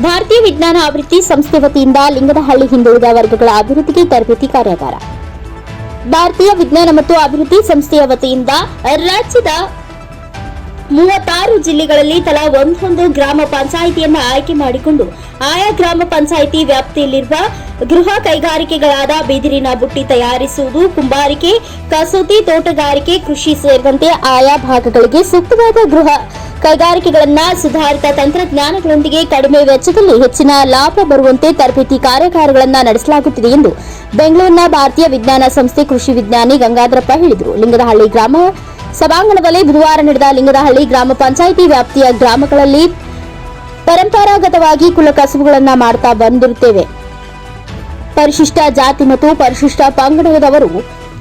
ಭಾರತೀಯ ವಿಜ್ಞಾನ ಆವೃತ್ತಿ ಸಂಸ್ಥೆ ವತಿಯಿಂದ ಲಿಂಗದಹಳ್ಳಿ ಹಿಂದುಳಿದ ವರ್ಗಗಳ ಅಭಿವೃದ್ಧಿಗೆ ತರಬೇತಿ ಕಾರ್ಯಾಗಾರ. ಭಾರತೀಯ ವಿಜ್ಞಾನ ಮತ್ತು ಅಭಿವೃದ್ಧಿ ಸಂಸ್ಥೆಯ ವತಿಯಿಂದ ರಾಜ್ಯದ ಮೂವತ್ತಾರು ಜಿಲ್ಲೆಗಳಲ್ಲಿ ತಲಾ ಒಂದೊಂದು ಗ್ರಾಮ ಪಂಚಾಯಿತಿಯನ್ನು ಆಯ್ಕೆ ಮಾಡಿಕೊಂಡು ಆಯಾ ಗ್ರಾಮ ಪಂಚಾಯಿತಿ ವ್ಯಾಪ್ತಿಯಲ್ಲಿರುವ ಗೃಹ ಕೈಗಾರಿಕೆಗಳಾದ ಬಿದಿರಿನ ಬುಟ್ಟಿ ತಯಾರಿಸುವುದು, ಕುಂಬಾರಿಕೆ, ಕಸೂತಿ ತೋಟಗಾರಿಕೆ, ಕೃಷಿ ಸೇರಿದಂತೆ ಆಯಾ ಭಾಗಗಳಿಗೆ ಸೂಕ್ತವಾದ ಗೃಹ ಕೈಗಾರಿಕೆಗಳನ್ನ ಸುಧಾರಿತ ತಂತ್ರಜ್ಞಾನಗಳೊಂದಿಗೆ ಕಡಿಮೆ ವೆಚ್ಚದಲ್ಲಿ ಹೆಚ್ಚಿನ ಲಾಭ ಬರುವಂತೆ ತರಬೇತಿ ಕಾರ್ಯಾಗಾರಗಳನ್ನು ನಡೆಸಲಾಗುತ್ತಿದೆ ಎಂದು ಬೆಂಗಳೂರಿನ ಭಾರತೀಯ ವಿಜ್ಞಾನ ಸಂಸ್ಥೆ ಕೃಷಿ ವಿಜ್ಞಾನಿ ಗಂಗಾಧರಪ್ಪ ಹೇಳಿದರು. ಲಿಂಗದಹಳ್ಳಿ ಗ್ರಾಮ ಸಭಾಂಗಣದಲ್ಲಿ ಬುಧವಾರ ನಡೆದ ಲಿಂಗದಹಳ್ಳಿ ಗ್ರಾಮ ಪಂಚಾಯಿತಿ ವ್ಯಾಪ್ತಿಯ ಗ್ರಾಮಗಳಲ್ಲಿ ಪರಂಪರಾಗತವಾಗಿ ಕುಲಕಸುಬುಗಳನ್ನು ಮಾಡ್ತಾ ಬಂದಿರುತ್ತೇವೆ. ಪರಿಶಿಷ್ಟ ಜಾತಿ ಮತ್ತು ಪರಿಶಿಷ್ಟ ಪಂಗಡದವರು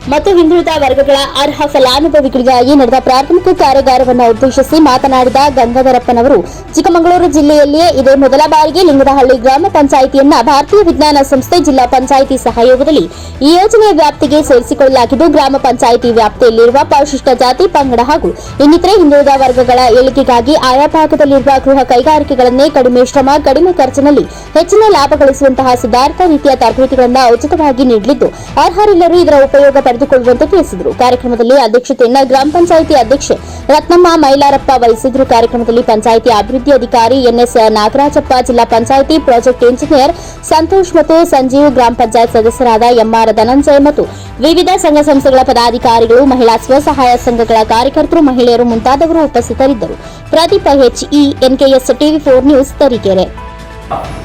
ಮತ್ತು ಹಿಂದುಳಿದ ವರ್ಗಗಳ ಅರ್ಹ ಫಲಾನುಭವಿಗಳಿಗಾಗಿ ನಡೆದ ಪ್ರಾಥಮಿಕ ಕಾರ್ಯಾಗಾರವನ್ನು ಉದ್ದೇಶಿಸಿ ಮಾತನಾಡಿದ ಗಂಗಾಧರಪ್ಪನವರು, ಚಿಕ್ಕಮಗಳೂರು ಜಿಲ್ಲೆಯಲ್ಲಿಯೇ ಇದೇ ಮೊದಲ ಬಾರಿಗೆ ಲಿಂಗದಹಳ್ಳಿ ಗ್ರಾಮ ಪಂಚಾಯಿತಿಯನ್ನ ಭಾರತೀಯ ವಿಜ್ಞಾನ ಸಂಸ್ಥೆ ಜಿಲ್ಲಾ ಪಂಚಾಯಿತಿ ಸಹಯೋಗದಲ್ಲಿ ಈ ಯೋಜನೆಯ ವ್ಯಾಪ್ತಿಗೆ ಸೇರಿಸಿಕೊಳ್ಳಲಾಗಿದ್ದು, ಗ್ರಾಮ ಪಂಚಾಯಿತಿ ವ್ಯಾಪ್ತಿಯಲ್ಲಿರುವ ಪರಿಶಿಷ್ಟ ಜಾತಿ, ಪಂಗಡ ಹಾಗೂ ಇನ್ನಿತರೆ ಹಿಂದುಳಿದ ವರ್ಗಗಳ ಏಳಿಗೆಗಾಗಿ ಆಯಾ ಭಾಗದಲ್ಲಿರುವ ಗೃಹ ಕೈಗಾರಿಕೆಗಳನ್ನೇ ಕಡಿಮೆ ಶ್ರಮ, ಕಡಿಮೆ ಖರ್ಚಿನಲ್ಲಿ ಹೆಚ್ಚಿನ ಲಾಭ ಗಳಿಸುವಂತಹ ಸುಧಾರಿತ ರೀತಿಯ ತರಬೇತಿಗಳನ್ನು ಉಚಿತವಾಗಿ ನೀಡಲಿದ್ದು, ಅರ್ಹರೆಲ್ಲರೂ ಇದರ ಉಪಯೋಗ ಪಡೆದುಕೊಳ್ಳುವಂತೆ ತಿಳಿಸಿದರು. ಕಾರ್ಯಕ್ರಮದಲ್ಲಿ ಅಧ್ಯಕ್ಷತೆಯನ್ನ ಗ್ರಾಮ ಪಂಚಾಯಿತಿ ಅಧ್ಯಕ್ಷೆ ರತ್ನಮ್ಮ ಮೈಲಾರಪ್ಪ ವಹಿಸಿದ್ರು ಕಾರ್ಯಕ್ರಮದಲ್ಲಿ ಪಂಚಾಯಿತಿ ಅಭಿವೃದ್ಧಿ ಅಧಿಕಾರಿ ಎನ್ಎಸ್ ನಾಗರಾಜಪ್ಪ, ಜಿಲ್ಲಾ ಪಂಚಾಯಿತಿ ಪ್ರಾಜೆಕ್ಟ್ ಇಂಜಿನಿಯರ್ ಸಂತೋಷ್ ಮತ್ತು ಸಂಜೀವ್ ಗ್ರಾಮ ಪಂಚಾಯತ್ ಸದಸ್ಯರಾದ ಎಂಆರ್ ಧನಂಜಯ್ ಮತ್ತು ವಿವಿಧ ಸಂಘ ಸಂಸ್ಥೆಗಳ ಪದಾಧಿಕಾರಿಗಳು, ಮಹಿಳಾ ಸ್ವಸಹಾಯ ಸಂಘಗಳ ಕಾರ್ಯಕರ್ತರು, ಮಹಿಳೆಯರು ಮುಂತಾದವರು ಉಪಸ್ಥಿತರಿದ್ದರು. Pradeep H E, NKS TV four news Tarikere.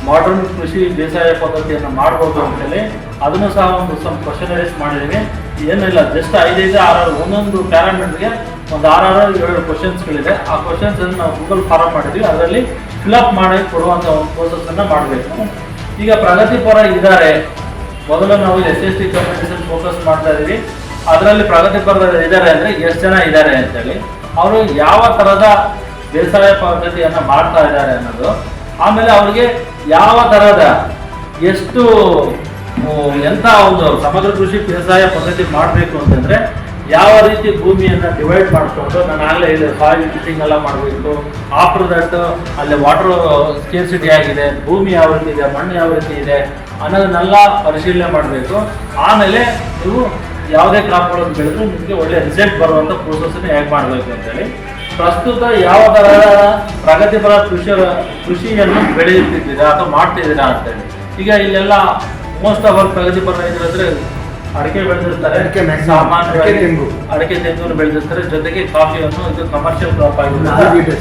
Modern ಕೃಷಿ ಬೇಸಾಯ ಪದ್ಧತಿಯನ್ನು ಮಾಡ್ಬೋದು ಅಂತೇಳಿ ಅದನ್ನು ಸಹ ಒಂದು ಸ್ವಲ್ಪ ಕ್ವಶನರೀಸ್ ಮಾಡಿದ್ದೀವಿ. ಏನಿಲ್ಲ ಜಸ್ಟ್ ಐದೈದು ಆರಾರು, ಒಂದೊಂದು ಪ್ಯಾರಾಮೀಟರ್ಗೆ ಒಂದು ಆರಾರು, ಏಳು ಕ್ವಶನ್ಸ್ಗಳಿದೆ ಆ ಕ್ವಶನ್ಸ್ ಅನ್ನು ನಾವು ಗೂಗಲ್ ಫಾರಮ್ ಮಾಡಿದ್ವಿ. ಅದರಲ್ಲಿ ಫಿಲಪ್ ಮಾಡಿ ಕೊಡುವಂಥ ಒಂದು ಪ್ರೋಸೆಸ್ ಅನ್ನ ಮಾಡಬೇಕು. ಈಗ ಪ್ರಗತಿಪರ ಇದ್ದಾರೆ. ಮೊದಲು ನಾವು S S T communities focus ಮಾಡ್ತಾ ಇದೀವಿ ಅದರಲ್ಲಿ ಪ್ರಗತಿಪರ ಇದ್ದಾರೆ ಅಂದ್ರೆ ಎಷ್ಟು ಜನ ಇದ್ದಾರೆ ಅಂತೇಳಿ. ಅವರು ಯಾವ ತರದ ಬೇಸಾಯ ಪದ್ಧತಿಯನ್ನ ಮಾಡ್ತಾ ಇದ್ದಾರೆ ಅನ್ನೋದು ಆಮೇಲೆ ಅವ್ರಿಗೆ ಯಾವ ತರಹದ ಎಷ್ಟು ಎಂಥ ಒಂದು ಸಮಗ್ರ ಕೃಷಿ ಬೇಸಾಯ ಪದ್ಧತಿ ಮಾಡಬೇಕು ಅಂತಂದ್ರೆ ಯಾವ ರೀತಿ ಭೂಮಿಯನ್ನು ಡಿವೈಡ್ ಮಾಡಿಕೊಂಡು, ನಾನು ಆಗಲೇ ಹೇಳಿದೆ ಸಾಯಿಲ್ ಫಿಟ್ಟಿಂಗ್ ಎಲ್ಲ ಮಾಡಬೇಕು. ಆಫ್ಟರ್ ದಟ್ ಅಲ್ಲಿ ವಾಟರ್ ಸ್ಕೇರ್ಸಿಟಿ ಆಗಿದೆ, ಭೂಮಿ ಯಾವ ರೀತಿ ಇದೆ, ಮಣ್ಣು ಯಾವ ರೀತಿ ಇದೆ ಅನ್ನೋದನ್ನೆಲ್ಲ ಪರಿಶೀಲನೆ ಮಾಡಬೇಕು. ಆಮೇಲೆ ನೀವು ಯಾವುದೇ ಕ್ರಾಪ್ಗಳನ್ನು ಬೆಳೆದ್ರು ನಿಮಗೆ ಒಳ್ಳೆ ರಿಸಲ್ಟ್ ಬರುವಂಥ ಪ್ರೋಸೆಸ್ನ ಹೇಗೆ ಮಾಡಬೇಕು ಅಂತೇಳಿ. ಪ್ರಸ್ತುತ ಯಾವ ತರ ಪ್ರಗತಿಪರ ಕೃಷಿ ಕೃಷಿಯನ್ನು ಬೆಳೆಯುತ್ತಿದ್ದೀರಾ ಅಥವಾ ಮಾಡ್ತಿದ್ದೀರಾ ಅಂತೇಳಿ ಈಗ ಇಲ್ಲೆಲ್ಲ ಮೋಸ್ಟ್ ಆಫ್ ಆಲ್ ಪ್ರಗತಿಪರ ಇದ್ರಂದ್ರೆ ಅಡಿಕೆ ಬೆಳೆದಿರ್ತಾರೆ. ಸಾಮಾನ್ಯವಾಗಿ ಅಡಿಕೆ ತೆಂಗು. ಅಡಿಕೆ ಬೆಳೆದಿರ್ತಾರೆ ಜೊತೆಗೆ ಕಾಫಿಯನ್ನು ಇದು ಕಮರ್ಷಿಯಲ್ ಕ್ರಾಪ್ ಬಿಟ್ಟು.